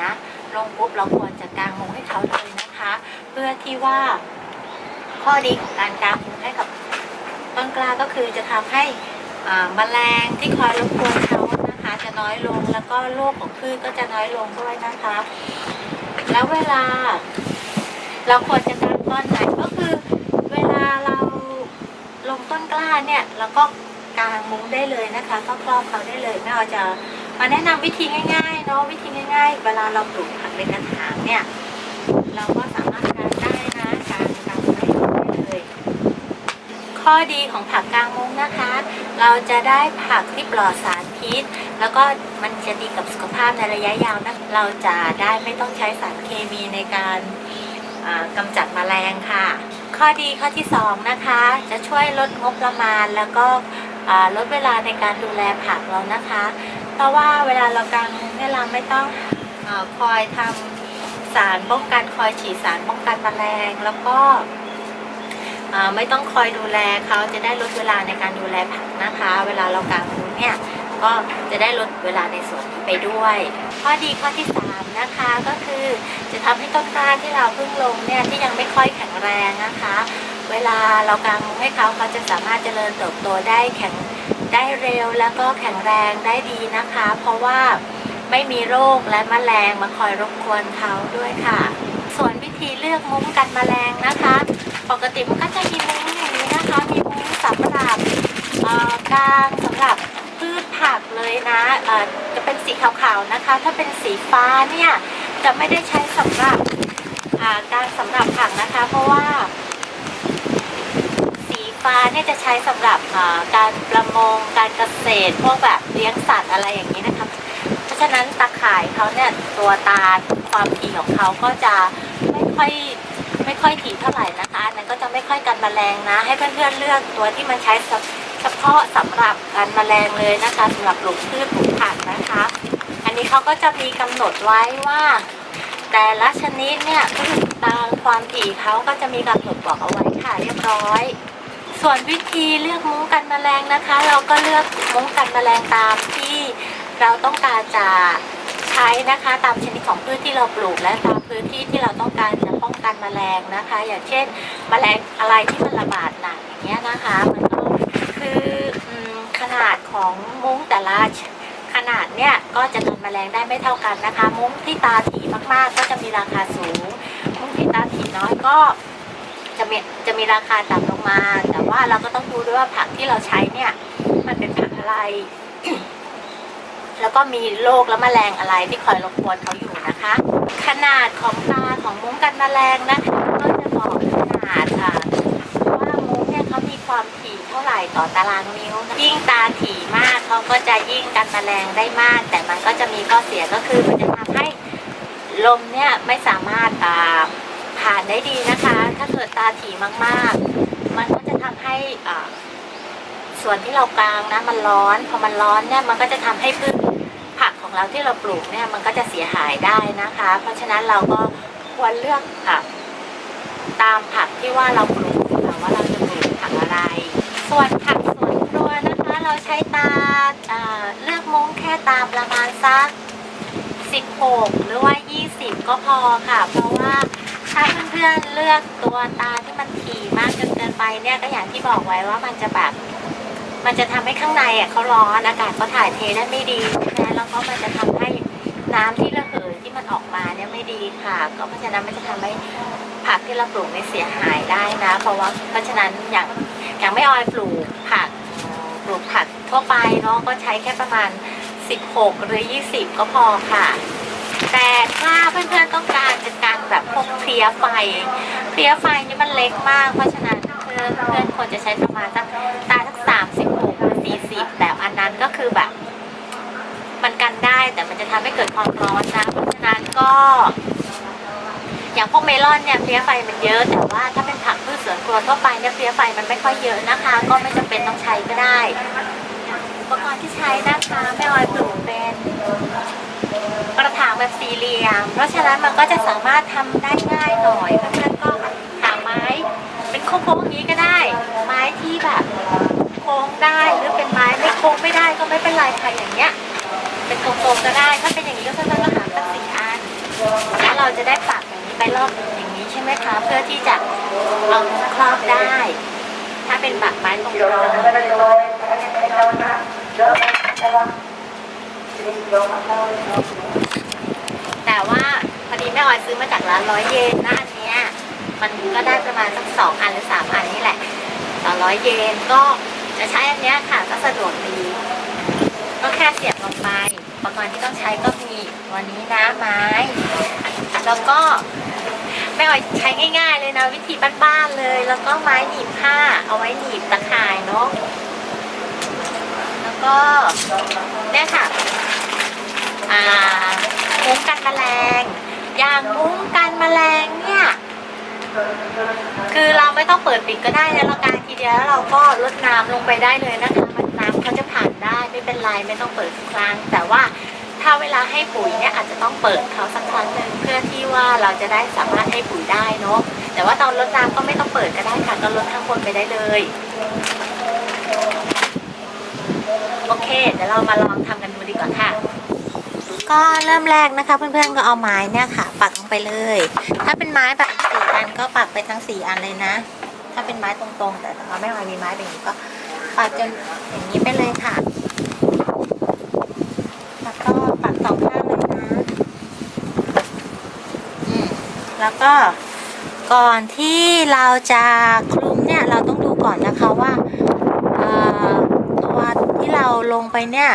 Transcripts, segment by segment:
นะ ลงปุ๊บเราควรจะกางมุ้งให้เขาเลยนะคะ เพื่อที่ว่า ข้อดีของการกางมุ้งให้กับต้นกล้าก็คือจะทำให้อ่าแมลงที่คอยรบกวนเขานะคะ จะน้อยลงแล้วก็โรคของพืชก็จะน้อยลงด้วยนะคะ แล้วเวลา เราควรจะกางตอนไหนก็คือเวลาเราลงต้นกล้าเนี่ยเราก็กางมุ้งได้เลยนะคะก็ครอบเขาได้เลยแม่เอาจะ มาแนะนำวิธีง่ายๆเนาะวิธีง่าย ๆ เวลาเราปลูกผักในกระถางเนี่ย เราก็สามารถกางได้นะกางกางได้เลย ข้อดีของผักกางมุ้งนะคะ เราจะได้ผักที่ปลอดสารพิษ แล้วก็มันจะดีกับสุขภาพในระยะยาวนะเราจะได้ไม่ต้องใช้สารเคมีในการอ่ากำจัดแมลงค่ะ ข้อดีข้อที่สองนะคะ จะช่วยลดงบประมาณแล้วก็ลดเวลาในการดูแลผักเรานะคะ เพราะว่าเวลาเรากางมุ้งเนี่ยเราไม่ต้องอคอยทำสารป้องกันคอยฉีดสารป้องกันแมลงแล้วก็ไม่ต้องคอยดูแลเขาจะได้ลดเวลาในการดูแลผักนะคะ เวลาเรากางมุ้งเนี่ยก็จะได้ลดเวลาในส่วนนี้ไปด้วย ข้อดีข้อที่สามนะคะก็คือจะทำให้ต้นกล้าที่เราเพิ่งลงเนี่ยที่ยังไม่ค่อยแข็งแรงนะคะ เวลาเรากางมุ้งให้เขาเขาจะสามารถเจริญเติบโตได้แข็ง ได้เร็วแล้วก็แข็งแรงได้ดีนะคะ เพราะว่าไม่มีโรคและแมลงมาคอยรบกวนเขาด้วยค่ะ ส่วนวิธีเลือกมุ้งกันแมลงนะคะ ปกติมันก็จะมีมุ้งอย่างนี้นะคะ มีมุ้งสำหรับเอ่อกางสำหรับพืชผักเลยนะจะเป็นสีขาวๆนะคะ ถ้าเป็นสีฟ้าเนี่ยจะไม่ได้ใช้สำหรับอ่าการสำหรับผักนะคะ เพราะว่า ฟ้าเนี่ยจะใช้สำหรับการประมงการเกษตรพวกแบบเลี้ยงสัตว์อะไรอย่างนี้นะคะเพราะฉะนั้นตาข่ายเขาเนี่ยตัวตาความถี่ของเขาก็จะไม่ค่อยไม่ค่อยถี่เท่าไหร่นะคะอันนั้นก็จะไม่ค่อยกันแมลงนะ ให้เพื่อนๆเลือกตัวที่มันใช้เฉพาะสำหรับกันแมลงเลยนะคะสำหรับปลูกพืชปลูกผักนะคะ อันนี้เขาก็จะมีกำหนดไว้ว่าแต่ละชนิดเนี่ยตามความถี่เขาก็จะมีกำหนดบอกเอาไว้ค่ะเรียบร้อย ส่วนวิธีเลือกมุ้งกันแมลงนะคะ เราก็เลือกมุ้งกันแมลงตามที่เราต้องการจะใช้นะคะตามชนิดของพืชที่เราปลูกและตามพื้นที่ที่เราต้องการจะป้องกันแมลงนะคะ อย่างเช่น แมลงอะไรที่มันระบาดหนักอย่างเงี้ยนะคะมันก็คืออขนาดของมุ้งแต่ละขนาดเนี่ยก็จะกันแมลงได้ไม่เท่ากันนะคะ มุ้งที่ตาถี่มากๆ ก็จะมีราคาสูง มุ้งที่ตาถี่น้อยก็ มีจะมีราคาต่ำลงมา แต่ว่าเราก็ต้องดูด้วยว่าผักที่เราใช้เนี่ย มันเป็นผักอะไร แล้วก็มีโรคและแมลงอะไรที่คอยรบกวนเขาอยู่นะคะ ขนาดของตาของมุ้งกันแมลงนะคะก็จะบอกขนาดค่ะว่ามุ้งเนี่ยเขามีความถี่เท่าไหร่ต่อตารางนิ้วนะยิ่งตาถี่มากเขาก็จะยิ่งกันแมลงได้มาก แต่มันก็จะมีข้อเสียก็คือมันจะทำให้ลมเนี่ยไม่สามารถผ่านได้ดีนะคะ เกิดตาถี่มากๆ มันก็จะทำให้อ่าส่วนที่เรากลางนะมันร้อน พอมันร้อนเนี่ยมันก็จะทำให้พืชผักของเราที่เราปลูกเนี่ยมันก็จะเสียหายได้นะคะ เพราะฉะนั้นเราก็ควรเลือกผัก ตามผักที่ว่าเราปลูกค่ะว่าเราจะปลูกผักอะไร ส่วนผักสวนครัวนะคะ เราใช้ตาเลือกมุ้งแค่ตามประมาณสัก16 หรือว่า 20 ก็พอค่ะ เพราะว่า ถ้าเพื่อนๆเลือกตัวตาที่มันถี่มากจนเกินไปเนี่ยก็อย่างที่บอกไว้ว่ามันจะแบบมันจะทำให้ข้างในอะเขาร้อนอากาศเขาถ่ายเทได้ไม่ดีใช่แล้วก็มันจะทำให้น้ำที่ระเหยที่มันออกมาเนี่ยไม่ดีค่ะ ก็เพราะฉะนั้นมันจะทำให้ผักที่เราปลูกเนี่ยเสียหายได้นะ เพราะว่าเพราะฉะนั้นอย่างอย่างไม่ออยปลูกผักปลูกผักทั่วไปเนาะก็ใช้แค่ประมาณ 16 หรือ 20 ก็พอค่ะ แต่ถ้าเพื่อนๆต้องการจะการแบบพวกเพลียไฟเพลียไฟนี่มันเล็กมาก เพราะฉะนั้นเพื่อนเพื่อนควรจะใช้ประมาณสักตาสักสามสิบหกสี่สิบแต่อันนั้นก็คือแบบ มันกันได้แต่มันจะทำให้เกิดความร้อนนะเพราะฉะนั้นก็ อย่างพวกเมลอนเนี่ยเพลียไฟมันเยอะ แต่ว่าถ้าเป็นผักพืชสวนครัวทั่วไปเนี่ยเพลียไฟมันไม่ค่อยเยอะนะคะ ก็ไม่จำเป็นต้องใช้ก็ได้ อุปกรณ์ที่ใช้นะคะแม่ออยปลูกเป็นกระถางแบบสี่ เหลี่ยม เพราะฉะนั้นมันก็จะสามารถทำได้ง่ายหน่อยเพื่อนๆก็หาไม้เป็นโค้งๆอย่างนี้ก็ได้ ไม้ที่แบบโค้งได้หรือเป็นไม้ไม่โค้งไม่ได้ก็ไม่เป็นไรค่ะอย่างเงี้ย เป็นตรงๆก็ได้ ถ้าเป็นอย่างนี้ก็เพื่อนๆก็หาสักสี่อันแล้วเราจะได้ปักอย่างนี้ไปรอบอย่างนี้ใช่ไหมคะเพื่อที่จะเอาครอบได้ ถ้าเป็นปักไม้ตรงๆ แต่ว่าพอดีแม่ออยซื้อมาจากร้านร้อยเยนนะอันเนี้ยมันก็ได้ประมาณสักสองอันหรือสามอันนี่แหละต่อร้อยเยนก็จะใช้อันเนี้ยค่ะก็สะดวกดีก็แค่เสียบลงไปอุปกรณ์ที่ต้องใช้ก็มีวันนี้นะไม้ แล้วก็แม่ออยใช้ง่าย ๆ เลยนะวิธีบ้านๆเลย แล้วก็ไม้หนีบผ้าเอาไว้หนีบตะข่ายเนาะแล้วก็เนี่ยค่ะ อ่ามุ้งกันแมลง อย่างมุ้งกันแมลงเนี่ย คือเราไม่ต้องเปิดปิดก็ได้นะเรากางทีเดียวแล้วเราก็ลดน้ำลงไปได้เลยนะคะมันน้ำเขาจะผ่านได้ไม่เป็นไรไม่ต้องเปิดทุกครั้ง แต่ว่าถ้าเวลาให้ปุ๋ยเนี่ยอาจจะต้องเปิดเขาสักครั้งหนึ่งเพื่อที่ว่าเราจะได้สามารถให้ปุ๋ยได้เนาะแต่ว่าตอนลดน้ำก็ไม่ต้องเปิดก็ได้ค่ะก็ลดข้างบนไปได้เลยโอเคเดี๋ยวเรามาลองทำกันดูดีกว่าค่ะ ก็เริ่มแรกนะคะเพื่อนๆก็เอาไม้เนี่ยค่ะ ปักลงไปเลย ถ้าเป็นไม้แบบสี่อันก็ปักไปทั้งสี่อันเลยนะ ถ้าเป็นไม้ตรงๆ แต่ถ้าไม่ไมีไม้แบบนี้ก็ปักจนอย่างนี้ไปเลยค่ะแล้วก็ปักสองข้างเลยนะอืมแล้วก็ก่อนที่เราจะคลุมเนี่ยเราต้องดูก่อนนะคะว่าตัวที่เราลงไปเนี่ย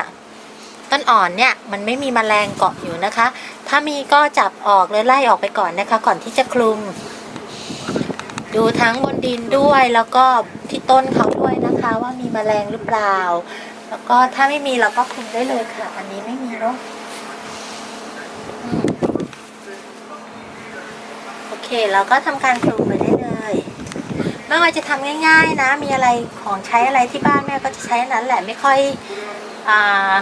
ต้นอ่อนเนี่ยมันไม่มีแมลงเกาะอยู่นะคะ ถ้ามีก็จับออกเลยไล่ออกไปก่อนนะคะ ก่อนที่จะคลุม ดูทั้งบนดินด้วยแล้วก็ที่ต้นเขาด้วยนะคะว่ามีแมลงหรือเปล่า แล้วก็ถ้าไม่มีเราก็คลุมได้เลยค่ะ อันนี้ไม่มีเนาะโอเคเราก็ทำการคลุมไปได้เลยไม่ว่าจะทำง่าย ๆ นะ มีอะไรของใช้อะไรที่บ้านแม่ก็จะใช้นั้นแหละไม่ค่อยอ่า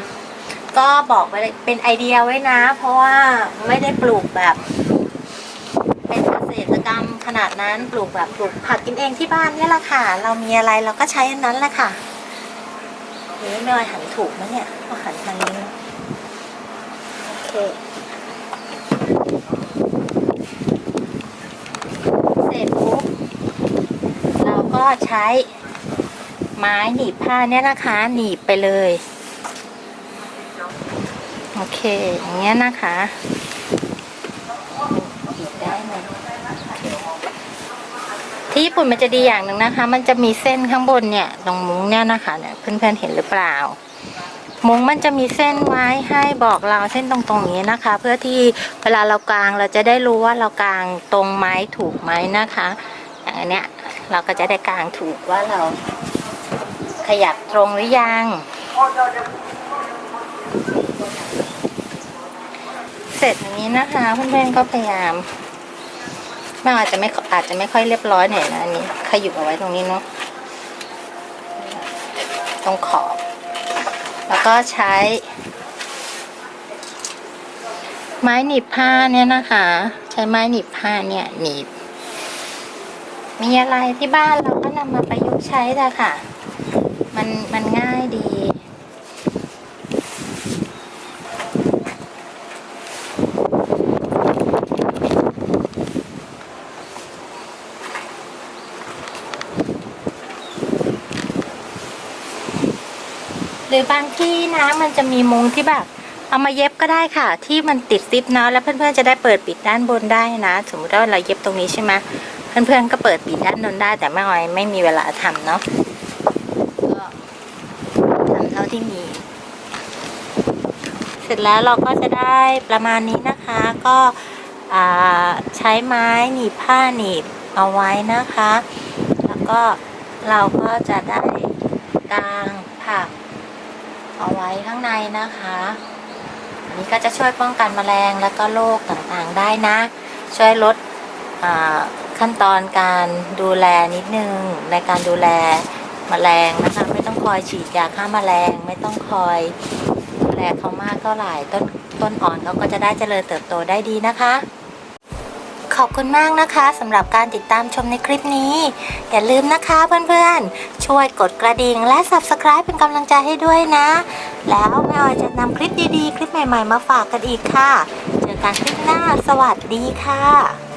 ก็บอกไว้เป็นไอเดียไว้นะ เพราะว่าไม่ได้ปลูกแบบ เป็นเกษตรกรรมขนาดนั้นปลูกแบบปลูกผักกินเองที่บ้านเนี่ยแหละค่ะ เรามีอะไรเราก็ใช้อันนั้นแหละค่ะเฮ้ยไม่ว่าหันถูกไหมเนี่ยก็หันทางนี้โอเคเสร็จปุ๊บเราก็ใช้ไม้หนีบผ้าเนี่ยนะคะ หนีบไปเลย เค อย่างเงี้ยนะคะอีกได้ไหมโอเคที่ญี่ปุ่นมันจะดีอย่างหนึ่งนะคะ มันจะมีเส้นข้างบนเนี่ยตรงมุ้งเนี่ยนะคะเนี่ยเพื่อนๆเห็นหรือเปล่า มุ้งมันจะมีเส้นไว้ให้บอกเราเส้นตรงๆนี้นะคะ เพื่อที่เวลาเรากางเราจะได้รู้ว่าเรากางตรงไหมถูกไหมนะคะ อย่างเนี้ยเราก็จะได้กางถูกว่าเราขยับตรงหรือยัง เส ร็จอย่างนี้นะคะเพื่อนๆก็พยายามแม่อาจจะไม่อาจจะไม่ค่อยเรียบร้อยหน่อยนะอันนี้ขยุบเอาไว้ตรงนี้เนาะตรงขอบ แล้วก็ใช้ ไม้หนีบผ้าเนี่ยนะคะ ใช้ไม้หนีบผ้าเนี่ยหนีบ มีอะไรที่บ้านเราก็นำมาประยุกต์ใช้แหละค่ะ มันมันง่ายดี ห รือบางที่นะมันจะมีมุงที่แบบ เอามาเย็บก็ได้ค่ะ ที่มันติดซิปเนาะแล้วเพื่อนๆจะได้เปิดปิดด้านบนได้นะ สมมติว่าเราเย็บตรงนี้ใช่ไหมเพื่อนๆก็เปิดปิดด้านบนได้ แต่แม่ออยไม่มีเวลาทำเนาะก็ทำเท่าที่มี เสร็จแล้วเราก็จะได้ประมาณนี้นะคะ ก็ใช้ไม้หนีบผ้าหนีบเอาไว้นะคะ แล้วก็เราก็จะได้กางผัก เอาไว้ข้างในนะคะ อันนี้ก็จะช่วยป้องกันแมลงและก็โรคต่างๆได้นะ ช่วยลดขั้นตอนการดูแลนิดนึงในการดูแลแมลงนะคะไม่ต้องคอยฉีดยาฆ่าแมลง ไม่ต้องคอยดูแลเขามากเท่าไหร่ต้นต้นอ่อนเขาก็จะได้เจริญเติบโตได้ดีนะคะ ขอบคุณมากนะคะสำหรับการติดตามชมในคลิปนี้ อย่าลืมนะคะเพื่อนๆ ช่วยกดกระดิ่งและ Subscribe เป็นกำลังใจให้ด้วยนะ แล้วแม่ออยจะนำคลิปดีๆ คลิปใหม่ๆ มาฝากกันอีกค่ะ เจอกันคลิปหน้า สวัสดีค่ะ